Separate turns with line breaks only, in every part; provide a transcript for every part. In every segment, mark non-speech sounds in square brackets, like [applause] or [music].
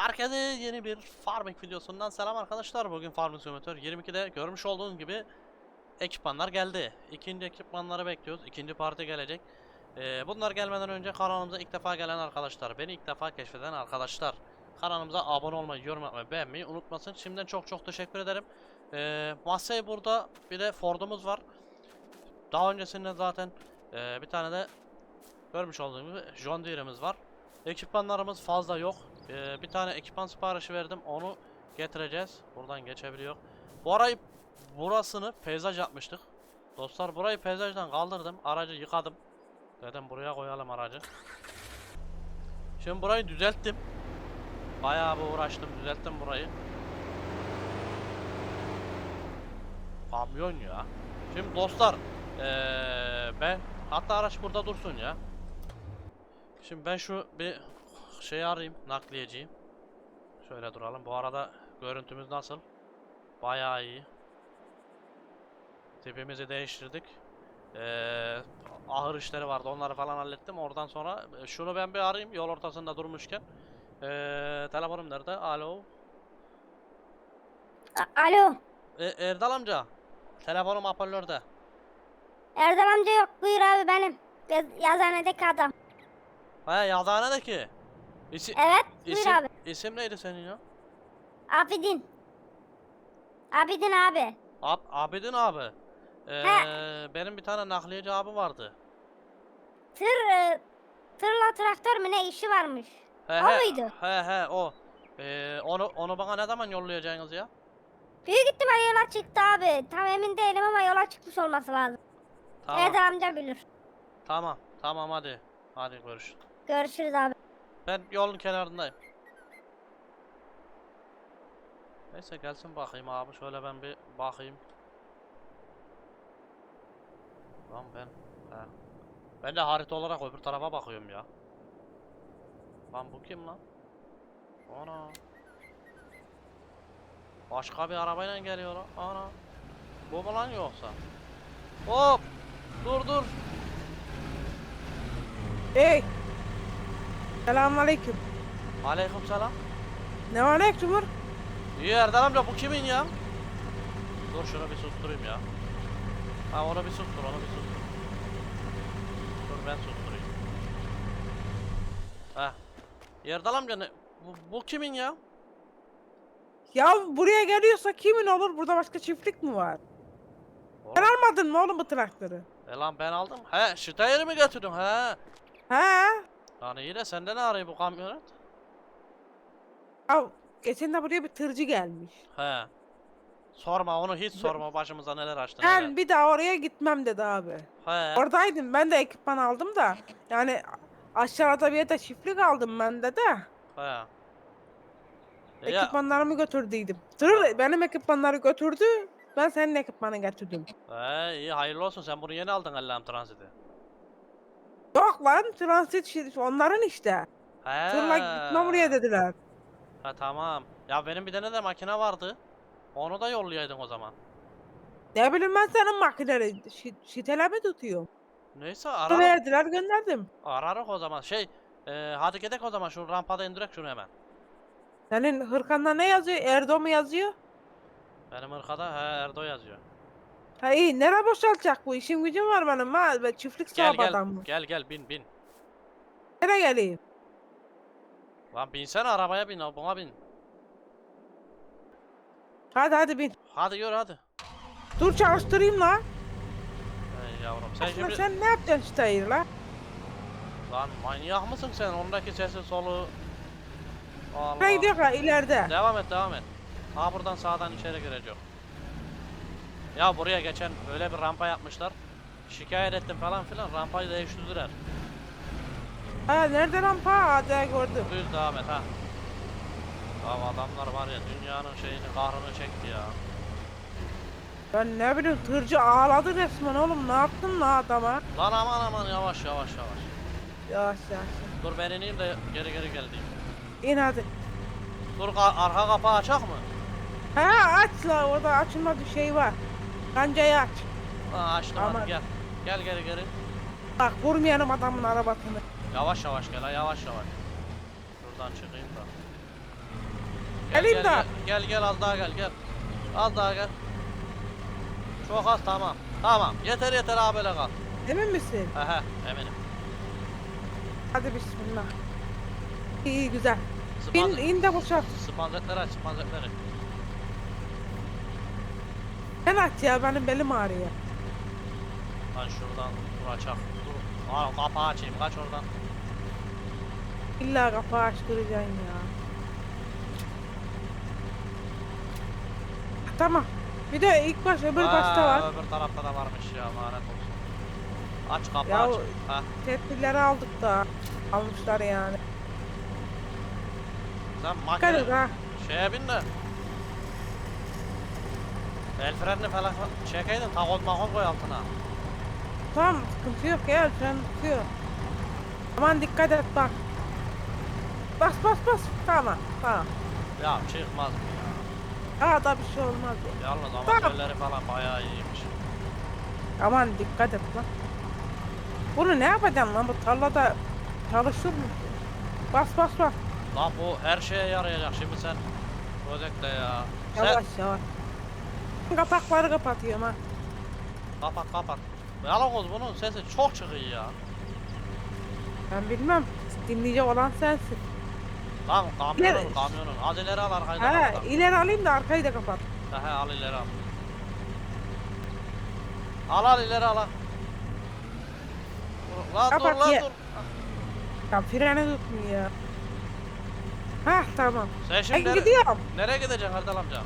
Herkese yeni bir farming videosundan selam arkadaşlar. Bugün Farming Simulator 22'de görmüş olduğunuz gibi ekipmanlar geldi. İkinci ekipmanları bekliyoruz. İkinci parti gelecek. Ee, bunlar gelmeden önce kanalımıza ilk defa gelen arkadaşlar, beni ilk defa keşfeden arkadaşlar kanalımıza abone olmayı, yorum yapmayı, beğenmeyi unutmasın. Şimdiden çok çok teşekkür ederim. Ee, Massey burada, bir de Ford'umuz var. Daha öncesinde zaten ee, bir tane de görmüş olduğunuz gibi John Deere'miz var. Ekipmanlarımız fazla yok. Ee, bir tane ekipman siparişi verdim. Onu getireceğiz. Buradan geçebiliyor. Bu arayı burasını peyzaj yapmıştık. Dostlar burayı peyzajdan kaldırdım. Aracı yıkadım. Dedim buraya koyalım aracı. Şimdi burayı düzelttim. Bayağı bir uğraştım. Düzelttim burayı. Kamyon ya. Şimdi dostlar ee, ben hatta araç burada dursun ya. Şimdi ben şu bir şey arayayım nakliyeciyi. Şöyle duralım. Bu arada görüntümüz nasıl? Bayağı iyi. Tipimizi değiştirdik. Ee, ahır işleri vardı. Onları falan hallettim. Oradan sonra e, şunu ben bir arayayım yol ortasında durmuşken. Ee, telefonum nerede? Alo.
A- Alo.
E, Erdal amca. Telefonum hoparlörde.
Erdal amca yok. Buyur abi benim. Yaz yazıhanedeki adam.
Ha yazıhanedeki. İsi,
Evet. Buyur
isim,
abi.
isim neydi senin ya?
Abidin. Abidin abi.
Ab Abidin abi. Ee, benim bir tane nakliyeci abi vardı.
Tır e, tırla traktör mü ne işi varmış?
He
O
he.
muydu?
He he o. Ee, onu onu bana ne zaman yollayacaksınız ya?
Büyük ihtimal yola çıktı abi. Tam emin değilim ama yola çıkmış olması lazım.
Tamam.
Erdal amca bilir.
Tamam. Tamam hadi. Hadi görüşürüz.
Görüşürüz abi.
Ben yolun kenarındayım. Neyse gelsin bakayım abi. Şöyle ben bir bakayım. Lan ben he. Ben de harita olarak öbür tarafa bakıyorum ya. Lan bu kim lan? Ana. Başka bir arabayla geliyor lan. Ana. Bu mu lan yoksa? Hop! Dur dur.
Hey. Selamünaleyküm.
Aleykümselam.
Ne var ne Cumhur?
İyi Erdal amca bu kimin ya? Dur şunu bir susturayım ya. Ha onu bir sustur onu bir sustur. Dur ben susturayım. Ha. Erdal amca ne? Bu, bu kimin ya?
Ya buraya geliyorsa kimin olur? Burada başka çiftlik mi var? Sen
Oğlum,
almadın mı oğlum bu traktörü?
e lan ben aldım. He Steyer'i mi götürdün he?
He?
Lan iyi de sende ne arıyor bu kamyonet?
Ya geçen de buraya bir tırcı gelmiş.
He. Sorma onu hiç sorma başımıza neler açtın
Ben bir daha oraya gitmem dedi abi.
He.
Oradaydım ben de ekipman aldım da. Yani aşağıda bir yerde çiftlik aldım ben de de.
He. Ya,
Ekipmanlarımı götürdüydüm. Tır benim ekipmanları götürdü. Ben senin ekipmanı getirdim.
he, iyi hayırlı olsun sen bunu yeni aldın Allah'ım transiti.
Yok lan transit şi- onların işte.
He.
Tırla gitme buraya dediler.
Ha tamam. Ya benim bir tane de makine vardı. Onu da yollayaydın o zaman.
Ne bileyim ben senin makineleri şi- şiteleme tutuyorum.
Neyse
Ara
ararım.
verdiler gönderdim.
Ararık o zaman. Şey, e, hadi gidelim o zaman şu rampada indirek şunu hemen.
Senin hırkanda ne yazıyor? Erdo mu yazıyor?
Benim ırkada he Erdo yazıyor.
Ha iyi nere boşaltacak bu? İşim gücüm var benim ha. Ben çiftlik
Gel
sahibi
gel.
adamım.
Gel gel bin bin.
Nereye geleyim?
Lan binsene arabaya bin buna bin.
Hadi hadi bin.
Hadi yürü hadi.
Dur çalıştırayım la.
Ey yavrum sen
Aslında
şimdi...
sen ne yapacaksın şu tayır la?
Lan manyak mısın sen? Ondaki sesi solu... Allah.
Nereye gidiyor ha ileride?
Devam et devam et. Ha buradan sağdan içeri girecek. Ya buraya geçen öyle bir rampa yapmışlar. Şikayet ettim falan filan rampayı değiştirdiler.
Ha nerede rampa? Hadi gördüm.
Düz devam et ha. Ya adamlar var ya dünyanın şeyini kahrını çekti ya.
Ben ne bileyim tırcı ağladı resmen oğlum. Ne yaptın la adama?
Lan aman aman yavaş yavaş yavaş.
Yavaş yavaş.
Dur ben ineyim de geri geri geldim.
İn hadi.
Dur ka- arka kapağı açak mı?
Ha aç la orada açılma bir şey var. Kancayı aç.
Ha açtım
Aman.
hadi gel. Gel geri geri.
Bak vurmayalım adamın arabasını.
Yavaş yavaş gel ha yavaş yavaş. Şuradan çıkayım da. Gel,
Geleyim
gel,
de.
Gel, gel gel az daha gel gel. Az daha gel. Çok az tamam. Tamam. Yeter yeter abi böyle kal.
Emin misin?
Aha eminim.
Hadi bismillah. İyi güzel. İn,
Spanz
in de boşalt.
spanzetleri aç spanzetleri.
Sen aç ya benim belim ağrıyor.
Lan şuradan dur açak. Dur. Aa, kapağı açayım kaç oradan.
İlla kapağı açtıracaksın ya. Tamam. Bir de ilk baş öbür başta
Aa,
var.
Öbür tarafta da varmış ya lanet olsun. Aç kapağı
Ya
aç. Ha.
Tedbirleri aldık da. Almışlar yani.
Sen makine şeye bin de. El frenini falan çekeydin takoz makon koy altına.
Tamam sıkıntı yok ya sen tutuyor. Aman dikkat et bak. Bas bas bas. Tamam tamam.
Ya çıkmaz mı ya?
Daha da bir şey olmaz ya.
Yalnız
Tamam.
amatörleri falan bayağı iyiymiş.
Aman dikkat et lan. Bunu ne yapacaksın lan bu tarlada çalışır mı? Bas bas bas.
Lan bu her şeye yarayacak şimdi sen. Projekte ya. Sen
Yavaş yavaş. Kapakları kapatıyorum ha.
kapat kapat. Yalakoz bunun sesi çok çıkıyor ya.
Ben bilmem. Dinleyecek olan sensin.
Lan kamyonun
İleri-
kamyonun. Az ileri al arkayı da kapat.
ileri alayım da arkayı da kapat.
He he al ileri al. Al al ileri al. al. Dur, Lan dur
Kapat
lan
ye.
dur.
Ya freni tutmuyor ya. Hah tamam.
Sen şimdi
Ben
nere-
gidiyorum.
nereye gideceksin Erdal amca?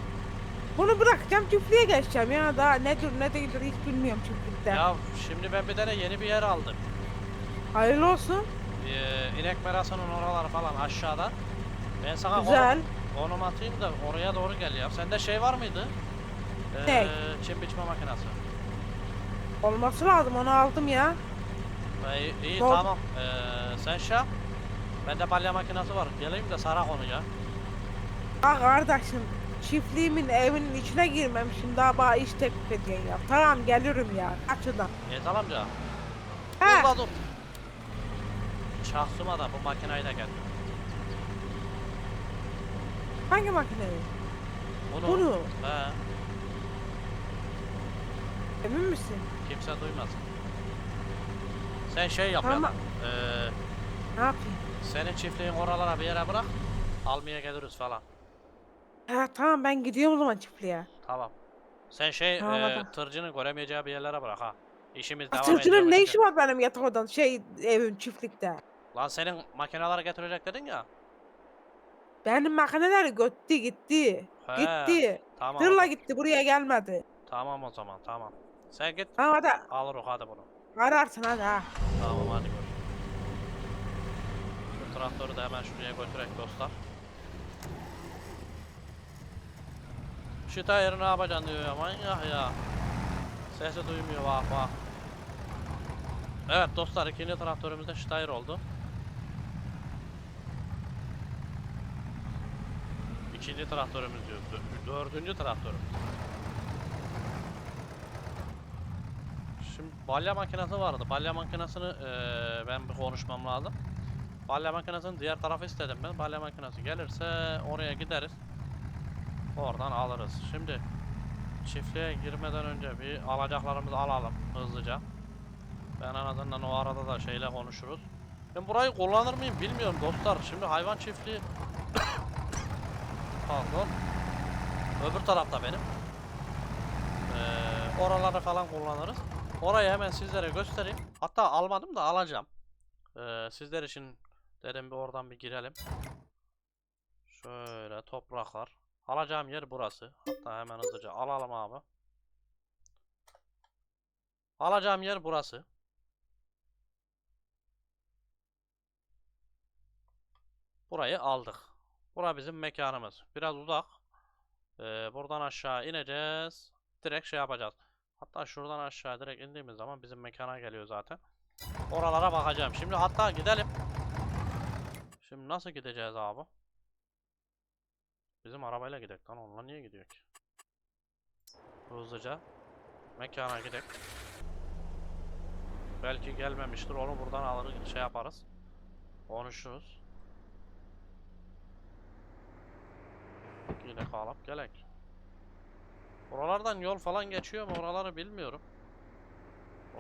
Bunu bırakacağım çiftliğe geçeceğim ya. Daha nedir ne değildir hiç bilmiyorum çiftlikte.
Ya şimdi ben bir tane yeni bir yer aldım.
Hayırlı olsun.
Ee, inek merasının oraları falan aşağıda. Ben sana konum-
Güzel.
konum atayım da oraya doğru gel ya. Sende şey var mıydı? Ee,
Ne?
Çim biçme makinesi.
Olması lazım onu aldım ya.
Ee, iyi, iyi,
Doğru.
tamam. Ee, sen şey yap. Bende balya makinesi var. Geleyim de sarak onu ya.
Ha kardeşim çiftliğimin evinin içine girmemişim daha bana iş teklif ediyorsun ya. Tamam gelirim ya. Açıdan.
Yeter amca.
He.
Dur la dur. Şahsıma da bu makinayı da gel.
Hangi makineyi?
Bunu.
Bunu.
He,
Emin misin?
kimse duymasın. Sen şey yap
Tamam.
ya. Ee,
Ne yapayım?
senin çiftliğin oralara bir yere bırak. Almaya geliriz falan.
Ha tamam ben gidiyorum o zaman çiftliğe.
Tamam. Sen şey
Tamam,
e,
hadi.
tırcının göremeyeceği bir yerlere bırak ha. İşimiz devam
Tırcının ne
ediyor
işi var benim yatak odam şey evim çiftlikte.
Lan senin makineleri getirecek dedin ya.
Benim makineler gitti gitti.
He,
Gitti.
Tamam.
Tırla gitti buraya gelmedi.
Tamam o zaman tamam. Sen git
Tamam hadi
alır o hadi bunu.
ararsın hadi ha.
Tamam hadi. Şu traktörü de hemen şuraya götürek dostlar. Şu tayarı ne yapacaksın diyor ya ya. Sesi duymuyor bak bak. Evet dostlar ikinci traktörümüz de Steyr oldu. İkinci traktörümüz diyor. dö- Dördüncü traktörümüz. Şimdi balya makinesi vardı. Balya makinesini eee, ben bir konuşmam lazım. Balya makinesinin diğer tarafı istedim ben. Balya makinesi gelirse oraya gideriz. Oradan alırız. Şimdi çiftliğe girmeden önce bir alacaklarımızı alalım hızlıca. Ben en azından o arada da şeyle konuşuruz. Ben burayı kullanır mıyım bilmiyorum dostlar. Şimdi hayvan çiftliği [coughs] Pardon. Öbür tarafta benim. Ee, oraları falan kullanırız. Orayı hemen sizlere göstereyim. Hatta almadım da alacağım. Ee, sizler için dedim bir oradan bir girelim. Şöyle topraklar. Alacağım yer burası. Hatta hemen hızlıca alalım abi. Alacağım yer burası. Burayı aldık. Bura bizim mekanımız. Biraz uzak. Ee, buradan aşağı ineceğiz. Direkt şey yapacağız. Hatta şuradan aşağı direkt indiğimiz zaman bizim mekana geliyor zaten. Oralara bakacağım. Şimdi hatta gidelim. Şimdi nasıl gideceğiz abi? Bizim arabayla gidelim lan. Onunla niye gidiyor ki? Hızlıca mekana gidelim. Belki gelmemiştir. Onu buradan alır şey yaparız. Konuşuruz. Yine kalap gelek. Oralardan yol falan geçiyor mu oraları bilmiyorum.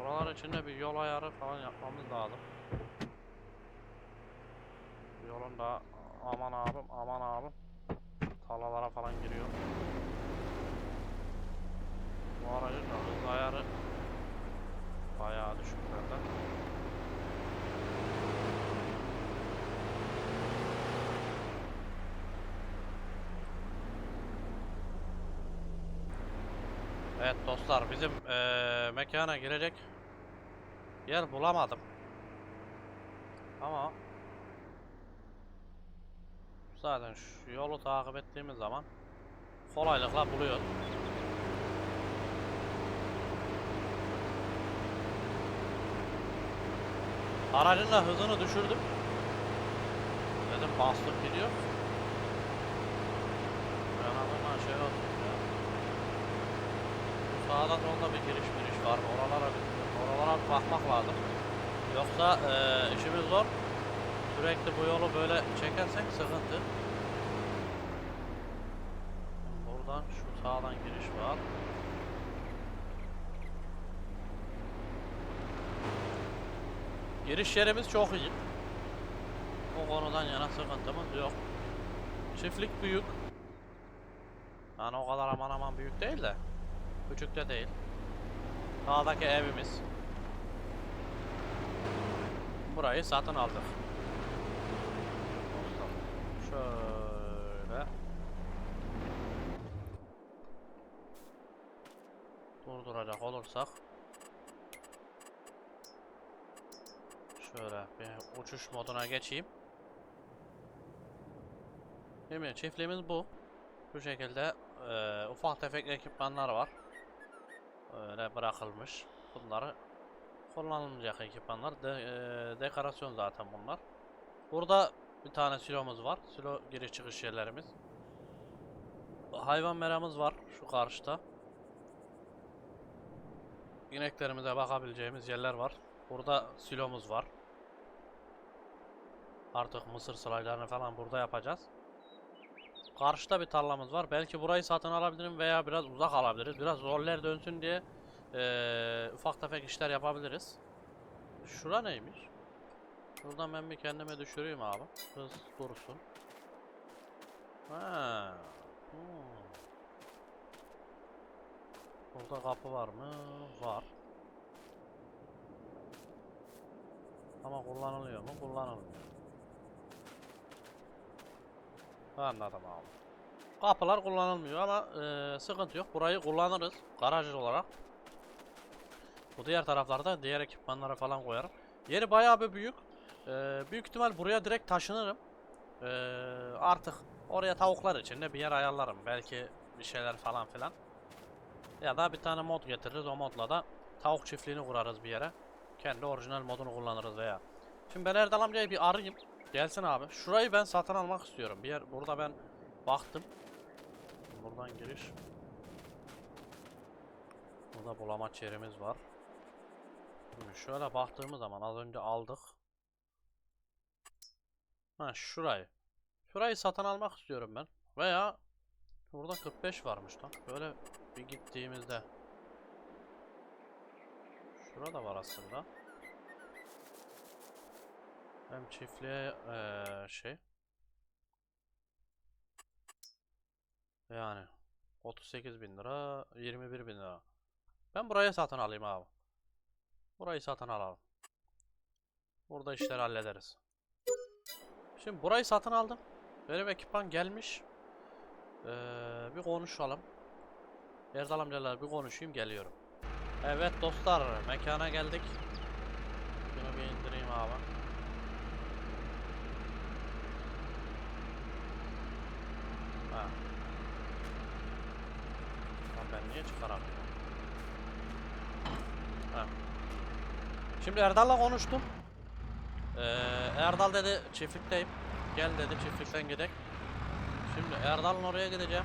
Oralar içinde bir yol ayarı falan yapmamız lazım. Yolun da aman abim aman abim talalara falan giriyor. Bu aracın hız ayarı bayağı düşüklerde. Evet dostlar bizim eee mekana girecek yer bulamadım. Ama zaten şu yolu takip ettiğimiz zaman kolaylıkla buluyor. Aracın da hızını düşürdüm. Dedim bastık gidiyor. Yanımda şey olsun ya. Solda bir giriş giriş var. Oralara oralara bakmak lazım. Yoksa eee, işimiz zor. Sürekli bu yolu böyle çekersek sıkıntı. Buradan şu sağdan giriş var. Giriş yerimiz çok iyi. O konudan yana sıkıntımız yok. Çiftlik büyük. Yani o kadar aman aman büyük değil de. Küçük de değil. Sağdaki evimiz. Burayı satın aldık. Şöyle. Durduracak olursak. Şöyle bir uçuş moduna geçeyim. Şimdi çiftliğimiz bu. Bu şekilde eee, ufak tefek ekipmanlar var. Öyle bırakılmış. Bunları kullanılmayacak ekipmanlar. De, eee, dekorasyon zaten bunlar. Burada bir tane silomuz var. Silo giriş çıkış yerlerimiz. Hayvan meramız var şu karşıda. İneklerimize bakabileceğimiz yerler var. Burada silomuz var. Artık mısır sılaylarını falan burada yapacağız. Karşıda bir tarlamız var. Belki burayı satın alabilirim veya biraz uzak alabiliriz. Biraz roller dönsün diye eee, ufak tefek işler yapabiliriz. Şura neymiş? Şuradan ben bir kendime düşüreyim abi. Hız dursun. Ha. hmm. Burada kapı var mı? Var. Ama kullanılıyor mu? Kullanılmıyor. Anladım abi. Kapılar kullanılmıyor ama eee, sıkıntı yok. Burayı kullanırız garaj olarak. Bu diğer taraflarda diğer ekipmanları falan koyarım. Yeri bayağı bir büyük. Eee, büyük ihtimal buraya direkt taşınırım. Eee, artık oraya tavuklar için de bir yer ayarlarım. Belki bir şeyler falan filan. Ya da bir tane mod getiririz. O modla da tavuk çiftliğini kurarız bir yere. Kendi orijinal modunu kullanırız veya. Şimdi ben Erdal amcayı bir arayayım. Gelsin abi. Şurayı ben satın almak istiyorum. Bir yer burada ben baktım. Buradan giriş. Burada bulamaç yerimiz var. Şimdi şöyle baktığımız zaman az önce aldık. Ha şurayı. Şurayı satın almak istiyorum ben. Veya burada 45 varmış lan. Böyle bir gittiğimizde. Şurada var aslında. Hem çiftliğe eee, şey. Yani 38 bin lira, 21 bin lira. Ben burayı satın alayım abi. Burayı satın alalım. Burada işleri hallederiz. Şimdi burayı satın aldım. Benim ekipman gelmiş. Ee, bir konuşalım. Erdal amcalarla bir konuşayım geliyorum. Evet dostlar mekana geldik. Şunu bir indireyim abi. Ha. Lan ben niye çıkaramıyorum? Ha. Şimdi Erdal'la konuştum. Ee, Erdal dedi çiftlikteyim. Gel dedi çiftlikten gidelim. Şimdi Erdal'ın oraya gideceğim.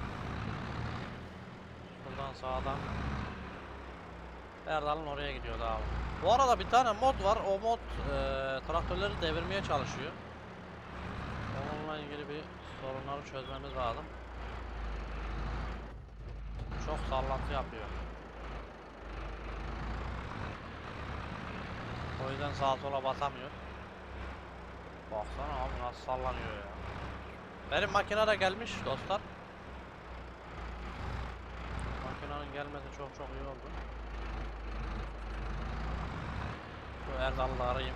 Buradan sağdan. Erdal'ın oraya gidiyordu abi. Bu arada bir tane mod var. O mod eee, traktörleri devirmeye çalışıyor. Onunla ilgili bir sorunları çözmemiz lazım. çok sallantı yapıyor. O yüzden sağa sola basamıyor. Baksana abi nasıl sallanıyor ya. Benim makine de gelmiş dostlar. Makinenin gelmesi çok çok iyi oldu. Şu Erdal'ı arayayım.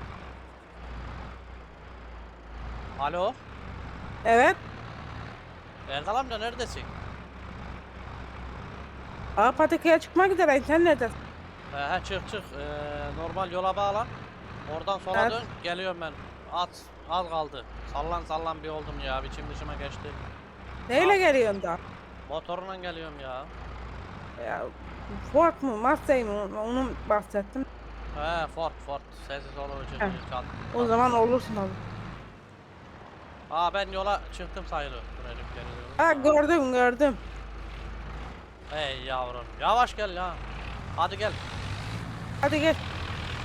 Alo,
Evet.
Erdal amca neredesin?
Aa patikaya çıkmak üzere. Sen neredesin?
He, he çık çık. Ee, normal yola bağlan. Oradan sola
Evet.
dön. Geliyorum ben. At. Az kaldı. Sallan sallan bir oldum ya. Biçim dışıma geçti.
Neyle geliyorsun da?
Motorla geliyorum ya.
Ya, Ford mu? Mustang mı? Onu bahsettim.
He Ford Ford. Sessiz olunca
Heh.
çal.
O zaman olursun abi.
Aa ben yola çıktım sayılır.
Ha gördüm gördüm.
Hey yavrum. Yavaş gel ya. Hadi gel.
Hadi gel.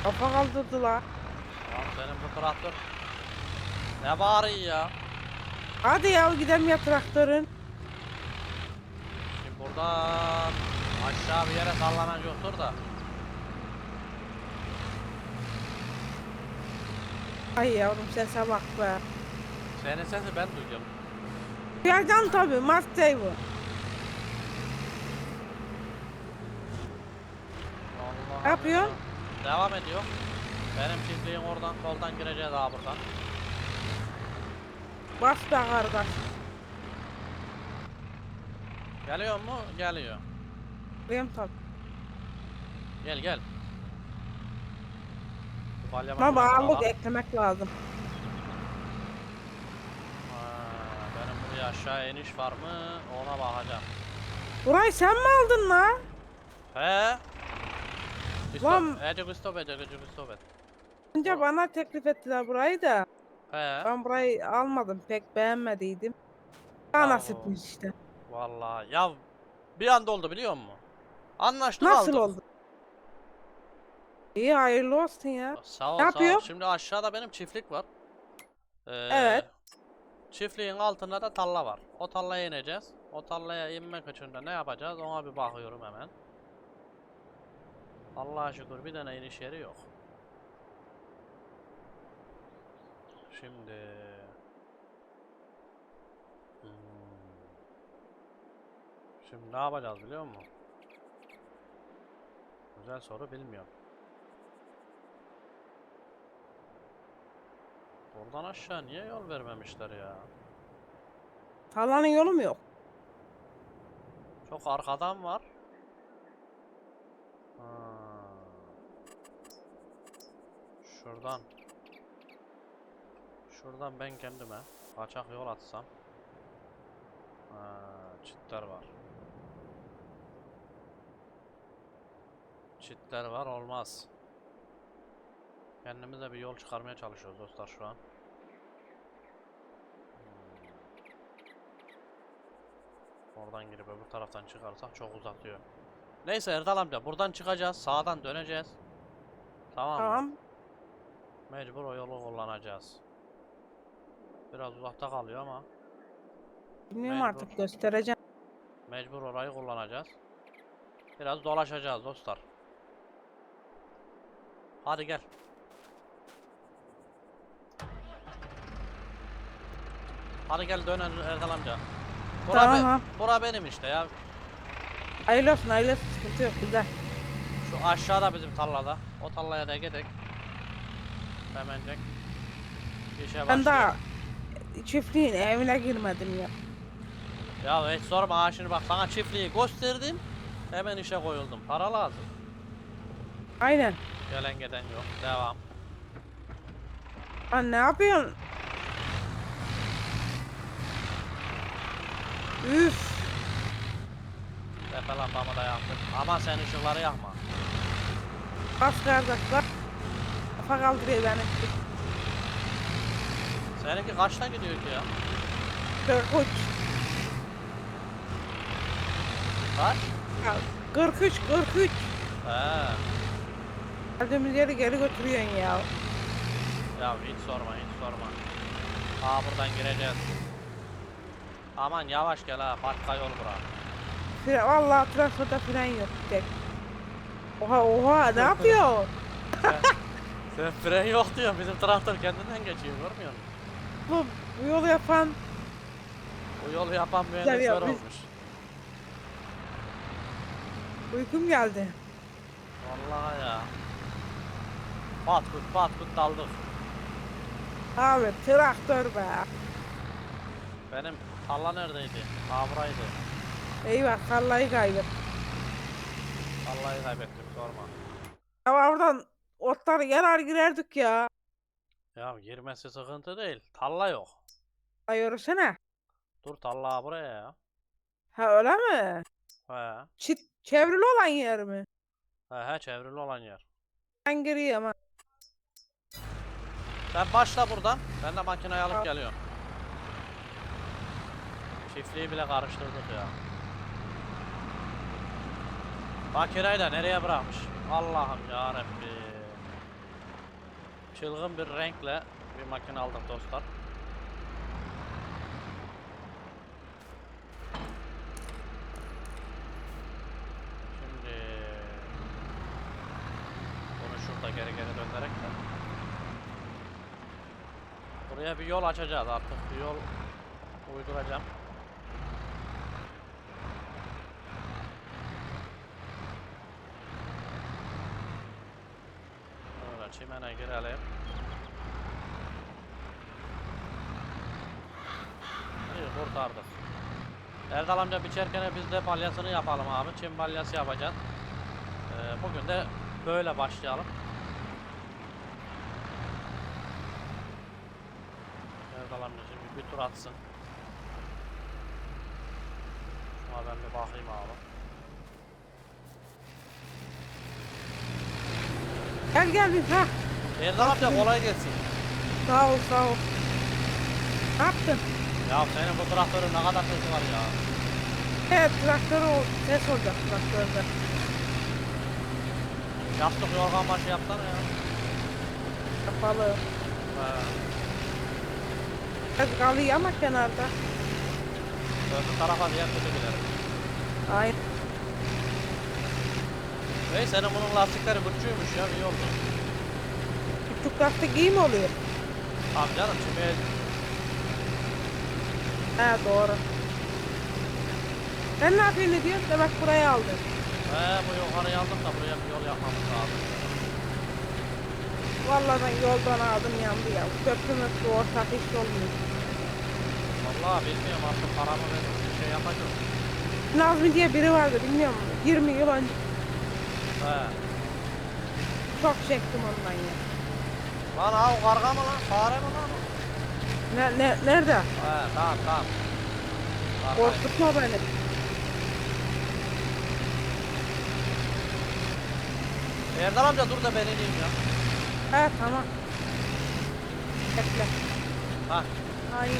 Kafa kaldırdılar.
Lan senin bu traktör. Ne bağırıyor ya?
Hadi ya gidelim ya traktörün.
Şimdi buradan aşağı bir yere sallanacaktır da.
Ay yavrum sese bak be.
Senin sesi ben duyuyorum.
Geleceğim tabii Mustang bu. Ne?
Allah. Devam ediyor. Benim çiftliğin oradan soldan gireceğiz daha buradan.
Bas be kardeş.
Geliyor mu? Geliyor.
Benim tabii.
Gel gel. Balya
Ama ağırlık eklemek lazım.
Ha, benim buraya aşağı iniş var mı? Ona bakacağım.
Burayı sen mi aldın la?
He? Stop.
Lan-
Ece stop ece ece stop et.
Önce bana teklif ettiler burayı da.
He?
Ben burayı almadım pek beğenmediydim. Daha
Oo.
nasipmiş işte.
Vallahi ya bir anda oldu biliyor musun? Anlaştık
Nasıl
aldık.
oldu? İyi hayırlı olsun ya.
Sağ ol
Ne
sağ ol.
yapıyor?
Şimdi aşağıda benim çiftlik var. Ee,
Evet.
Çiftliğin altında da talla var. O tallaya ineceğiz. O tallaya inmek için de ne yapacağız ona bir bakıyorum hemen. Allah'a şükür bir tane iniş yeri yok. Şimdi... Hmm. Şimdi ne yapacağız biliyor musun? Güzel soru bilmiyorum. Buradan aşağı niye yol vermemişler ya?
Tarlanın yolu mu yok?
Çok arkadan var. Ha. Şuradan. Şuradan ben kendime kaçak yol atsam. Ha, çitler var. Çitler var olmaz. Kendimize bir yol çıkarmaya çalışıyoruz dostlar şu an. Hmm. Oradan girip öbür taraftan çıkarsak çok uzatıyor. Neyse Erdal amca buradan çıkacağız. Sağdan döneceğiz. Tamam mı?
Tamam.
Mecbur o yolu kullanacağız. Biraz uzakta kalıyor ama
Bilmiyorum
Mecbur.
artık göstereceğim.
mecbur orayı kullanacağız. Biraz dolaşacağız dostlar. Hadi gel. Hadi gel dön Er- Erdal amca. Bura, be-
Tamam.
bura benim işte ya.
Hayırlı olsun hayırlı olsun sıkıntı yok güzel.
Şu aşağıda bizim tarlada. O tarlaya da gidelim. Hemencek. İşe
Ben
başlayalım.
daha çiftliğin evine girmedim ya.
Ya hiç sorma ha şimdi bak sana çiftliği gösterdim. Hemen işe koyuldum. Para lazım.
Aynen.
Gelen giden yok. Devam.
Lan ne yapıyorsun? Üf.
Tepe lambamı da yaktım. Ama sen ışıkları yakma.
Bas kardeş bak. Kafa kaldırıyor beni.
Seninki kaçta gidiyor ki ya?
Kırk üç.
Kaç?
Ya, 43 43.
He.
Geldiğimiz yeri geri götürüyorsun ya.
Ya hiç sorma hiç sorma. Aa buradan gireceğiz. Aman yavaş gel ha. Parka yol bura.
Fren, vallahi trafikte fren yok tek. Oha oha ne yapıyor?
Sen fren yok diyor. Bizim traktör kendinden geçiyor görmüyor musun?
Bu, yolu yapan
Bu yolu yapan mühendisler
ya, biz-
olmuş.
uykum geldi.
Vallahi ya. Pat kut pat kut daldık.
Abi traktör be.
Benim Allah neredeydi? Ha buraydı.
Eyvah kallayı kaybet.
Vallahi kaybettim sorma.
Ya oradan otları yarar girerdik ya.
Ya girmesi sıkıntı değil. Talla yok.
Ay yürüsene.
Dur talla buraya ya.
Ha öyle mi?
He.
Çit, çevrili olan yer mi?
He he çevrili olan yer.
Ben gireyim ha.
Sen başla buradan. Ben de makineyi alıp
Al.
geliyorum. Çiftliği bile karıştırdık ya. Makineyi de nereye bırakmış? Allah'ım ya Çılgın bir renkle bir makine aldık dostlar. Şimdi bunu şurada geri geri dönerek de Buraya bir yol açacağız artık. Bir yol uyduracağım. Çimene girelim. İyi kurtardık. Erdal amca biçerken biz de balyasını yapalım abi. Çim balyası yapacağız. Ee, bugün de böyle başlayalım. Erdal amca şimdi bir tur atsın. Şuna ben bir bakayım abi.
Gel gel bir ha.
Erdal amca kolay gelsin.
Sağ ol sağ ol. Ne yaptın?
Ya senin bu traktörün ne kadar sesi var ya.
Evet traktör o ses olacak traktörde.
Yastık yorgan başı yapsana ya.
Kapalı.
He.
Biraz kalıyor ama kenarda.
Öbür tarafa diğer kötü gidelim.
Aynen.
Hey senin bunun lastikleri burçuymuş ya iyi oldu.
Küçük lastik iyi mi oluyor?
Abi canım şimdi
He doğru. Sen ne yapıyorsun ne diyorsun? Demek buraya aldın.
he, bu yukarıya aldım da buraya bir yol yapmamız lazım.
Vallahi ben yoldan aldım yandı ya. Köprü möprü ortak hiç olmuyor.
Vallahi bilmiyorum artık paramı verip bir şey yapacağım.
Nazmi diye biri vardı bilmiyor musun? 20 yıl önce
He.
çok çektim ondan ya.
Lan ha o karga mı lan? Fare mi lan?
Ne, ne, nerede?
He tamam tamam.
Korkutma beni.
Erdal amca dur da ben ineyim ya.
He tamam. Bekle.
Ha.
Ay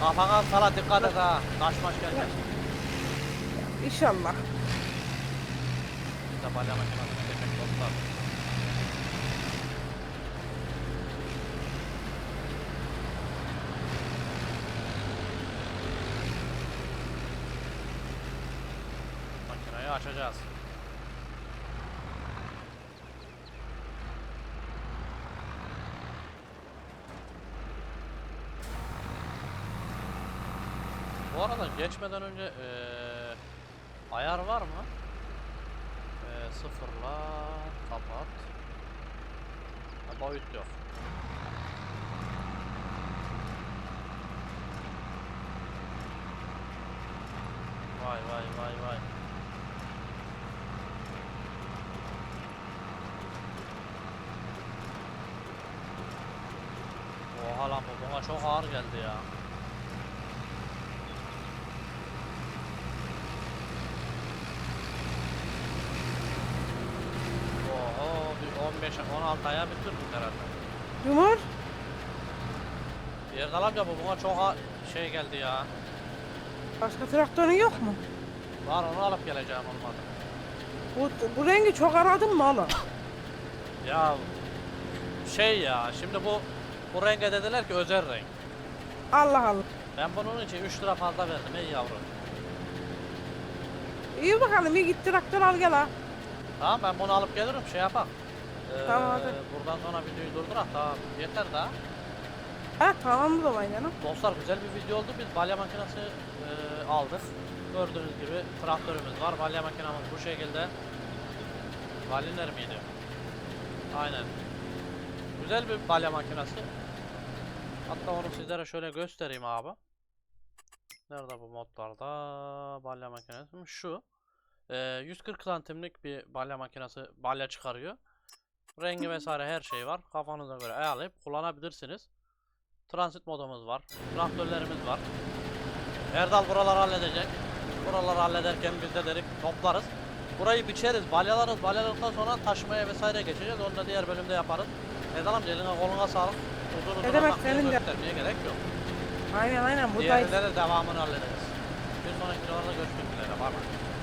Kafana falan dikkat et ha. Taş maş gelmez.
inşallah.
Bir de balya çekecek dostlar. Açacağız. Bu arada geçmeden önce eee, ayar var mı? Eee sıfırla kapat. Ha, boyut yok. Vay vay vay vay. Oha lan bu bana çok ağır geldi ya. Oho bir 15 16 aya bitirdik herhalde.
Cumhur.
Erdal amca bu buna çok şey geldi ya.
Başka traktörün yok mu?
Var onu alıp geleceğim olmadı.
Bu, bu rengi çok aradın mı oğlum?
Ya şey ya şimdi bu bu renge dediler ki özel renk.
Allah Allah.
Ben bunun için 3 lira fazla verdim ey yavrum.
İyi bakalım iyi git traktör al gel ha.
Tamam ben bunu alıp gelirim şey yapak. Ee,
Tamam, hadi.
Buradan sonra videoyu durdurak tamam yeter daha.
Ha tamam bu zaman canım.
Dostlar güzel bir video oldu. Biz balya makinesi e, aldık. Gördüğünüz gibi traktörümüz var. Balya makinamız bu şekilde. Baliner miydi? Aynen. Güzel bir balya makinesi. Hatta onu sizlere şöyle göstereyim abi. Nerede bu modlarda? Balya makinesi mi? Şu. E, 140 santimlik bir balya makinesi balya çıkarıyor. Rengi vesaire her şey var. Kafanıza göre ayarlayıp kullanabilirsiniz. Transit modumuz var. Traktörlerimiz var. Erdal buraları halledecek. Buraları hallederken biz de dedik toplarız. Burayı biçeriz, balyalarız. Balyaladıktan sonra taşımaya vesaire geçeceğiz. Onu da diğer bölümde yaparız. Erdal amca eline koluna sağlık. Uzun uzun
Ne demek, senin de.
gerek yok.
Aynen aynen buradayız.
Diğerinde de devamını hallederiz. Bir sonraki videolarda görüşmek üzere. Bay bay.